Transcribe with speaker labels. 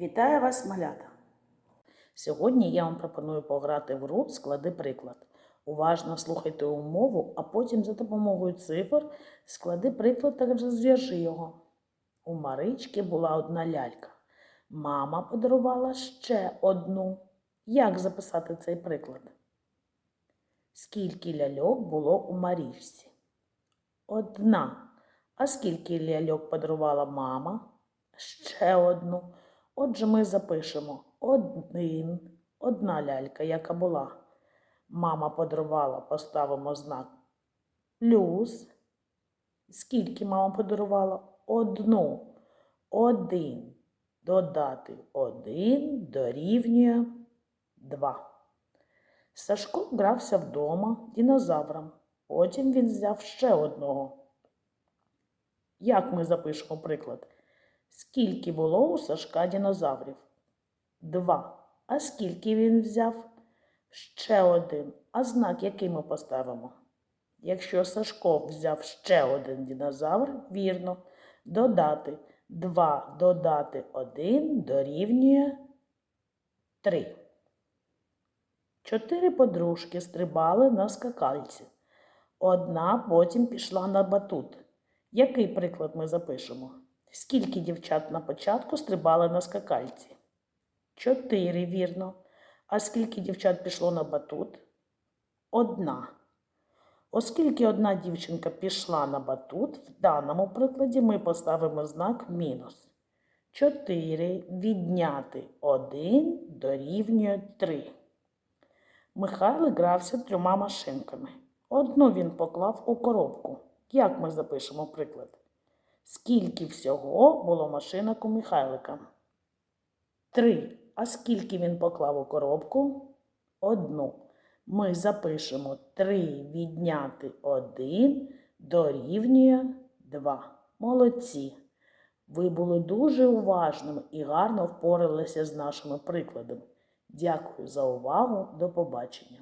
Speaker 1: Вітаю вас, малята! Сьогодні я вам пропоную пограти в гру Склади приклад. Уважно слухайте умову, а потім за допомогою цифр склади приклад та розв'яжи його. У Марички була одна лялька. Мама подарувала ще одну. Як записати цей приклад? Скільки ляльок було у Марічці? Одна. А скільки ляльок подарувала мама? Ще одну. Отже, ми запишемо один, одна лялька, яка була. Мама подарувала, поставимо знак плюс. Скільки мама подарувала? Одну. Один. Додати один дорівнює два. Сашко грався вдома динозавром. Потім він взяв ще одного. Як ми запишемо приклад? Скільки було у Сашка динозаврів? Два. А скільки він взяв? Ще один. А знак який ми поставимо? Якщо Сашко взяв ще один динозавр, вірно, додати 2 додати 1 дорівнює 3. Чотири подружки стрибали на скакальці. Одна потім пішла на батут. Який приклад ми запишемо? Скільки дівчат на початку стрибали на скакальці? Чотири, вірно. А скільки дівчат пішло на батут? Одна. Оскільки одна дівчинка пішла на батут, в даному прикладі ми поставимо знак мінус. 4 відняти 1 дорівнює 3. Михайло грався трьома машинками. Одну він поклав у коробку. Як ми запишемо приклад? Скільки всього було машинок у Михайлика? Три. А скільки він поклав у коробку? Одну. Ми запишемо 3 відняти 1 дорівнює 2. Молодці. Ви були дуже уважними і гарно впоралися з нашими прикладами. Дякую за увагу. До побачення.